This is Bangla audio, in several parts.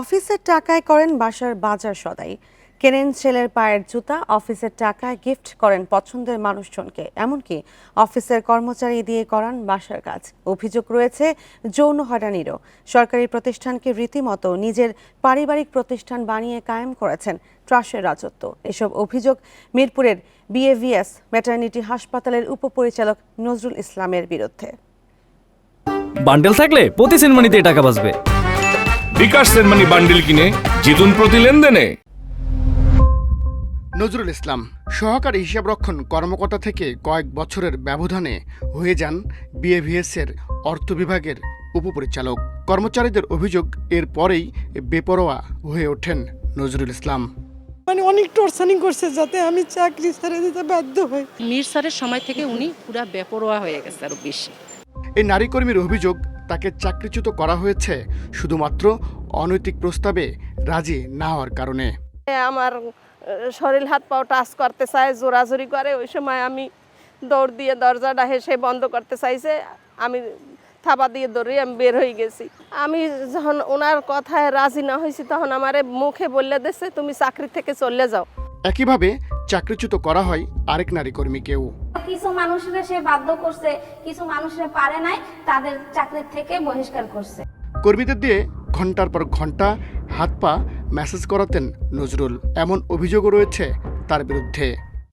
অফিসের টাকায় করেন বাসার বাজার সদাই। কেনেন ছেলের পায়ের জুতা অফিসের টাকায় গিফট করেন পছন্দের মানুষজনকে। এমনকি অফিসের কর্মচারী দিয়ে করান বাসার কাজ। অভিযোগ রয়েছে, যৌন হয়রানিরও। সরকারি প্রতিষ্ঠানকে রীতিমতো নিজের পারিবারিক প্রতিষ্ঠান বানিয়ে কায়েম করেছেন ট্রাস্টের রাজত্ব। এসব অভিযোগ মিরপুরের বিএভিএস ম্যাটার্নিটি হাসপাতালের উপপরিচালক নজরুল ইসলামের বিরুদ্ধে। বান্ডেল থাকলে প্রতি সেনমানিতে টাকা বাঁচবে। বিকাশ সেনমানি বান্ডিল কিনে জিতুন প্রতি লেনদেনে। নজরুল ইসলাম সহকারী হিসাবরক্ষণ কর্মকর্তা থেকে কয়েক বছরের ব্যবধানে হয়ে যান বিএভিএসের অর্থ বিভাগের উপপরিচালক। কর্মচারীদের অভিযোগ এর পরেই বেপরোয়া হয়ে ওঠেন নজরুল ইসলাম। মানে অনেক টর্চারিং করছে যাতে আমি চাকরি ছেড়ে দিতে বাধ্য হই। মীর স্যারের সময় থেকে উনি পুরা বেপরোয়া হয়ে গেছে আরও বেশি। এই নারী কর্মীর অভিযোগ তাকে চাকরিচ্যুত করা হয়েছে শুধুমাত্র অনৈতিক প্রস্তাবে রাজি না হওয়ার কারণে। আমার শরীর হাত পাও টাচ করতে চায় জোরাজুরি করে। ওই সময় আমি দৌড় দিয়ে দরজাটা হেসে বন্ধ করতে চাইছে। আমি থাবা দিয়ে দৌড়ে আমি বের হয়ে গেছি। আমি যখন ওনার কথায় রাজি না হয়েছি তখন আমারে মুখে বললে দিচ্ছে তুমি চাকরি থেকে চলে যাও। একইভাবে চাকরিচ্যুত করা হয় আরেক নারী কর্মীকেও কিছু মানুষরা সে বাধ্য করছে কিছু মানুষরা পারে নাই তাদের চাকরির থেকে বহিষ্কার করছে। কর্মীদের দিয়ে ঘণ্টার পর ঘণ্টা হাত পা মেসেজ করাতেন নজরুল। এমন অভিযোগও রয়েছে তার বিরুদ্ধে।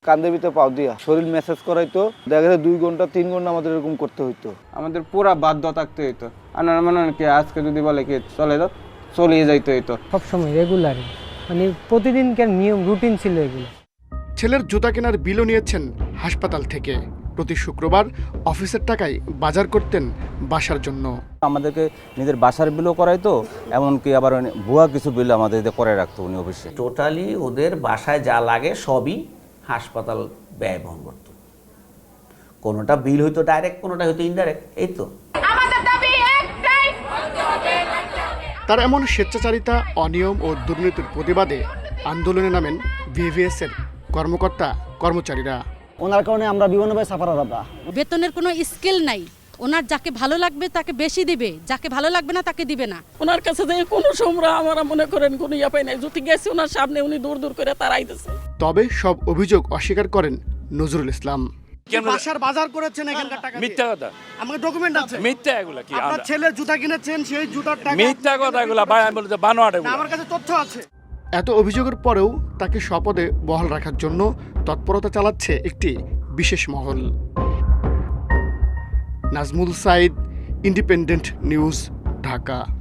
কান্দে ভিতরে পাও দিয়া শরীর মেসেজ করাইতো দেখা যায় দুই ঘণ্টা তিন ঘণ্টা আমাদের এরকম করতে হইতো। আমাদের পুরা বাধ্য থাকতে হইতো। আর না মনে কি আজকে যদি বলে কি চলে যাও চলিয়ে যাইতে হইতো। সবসময় রেগুলার মানে প্রতিদিন প্রতিদিনকার নিয়ম রুটিন ছিল এগুলো। ছেলের জুতা কেনার বিলও নিয়েছেন হাসপাতাল থেকে। প্রতি শুক্রবার অফিসের টাকায় বাজার করতেন বাসার জন্য। আমাদেরকে নিজের বাসার বিলও করাইতো এমনকি আবার ভুয়া কিছু বিল আমাদের দিয়ে করে রাখতো উনি অফিসে। টোটালি ওদের বাসায় যা লাগে সবই হাসপাতাল ব্যয় বহন করত। কোনোটা বিল হইতো ডাইরেক্ট কোনোটা হয়তো ইনডাইরেক্ট এই তো। তার এমন স্বেচ্ছাচারিতা অনিয়ম ও দুর্নীতির প্রতিবাদে আন্দোলনে নামেন ভিভিএস এর কর্মকর্তা কর্মচারীরা। ওনার কারণে আমরা বিভিন্নভাবে সাফার আমরা বেতনের কোনো স্কেল নাই। ওনার যাকে ভালো লাগবে তাকে বেশি দিবে। যাকে ভালো লাগবে না তাকে দিবে না। ওনার কাছে যে কোনো সময় আমরা মনে করেন কোনো ইয়া পাই নাই। যদি গেছি ওনার সামনে উনি দূর দূর করে তারাইতেছে তবে সব অভিযোগ অস্বীকার করেন নজরুল ইসলাম। বাসার বাজার করেছেন এখানকার টাকা মিথ্যা কথা। আমাকে ডকুমেন্ট আছে। মিথ্যা এগুলা কি আপনার ছেলের জুতা কিনেছেন সেই জুতার টাকা মিথ্যা কথা এগুলা। ভাই আমি বলতে বানোয়াট এগুলা। আমার কাছে তথ্য আছে। এত অভিযোগের পরেও তাকে স্বপদে বহাল রাখার জন্য তৎপরতা চালাচ্ছে একটি বিশেষ মহল। Nazmul Saeed, independent news, Dhaka.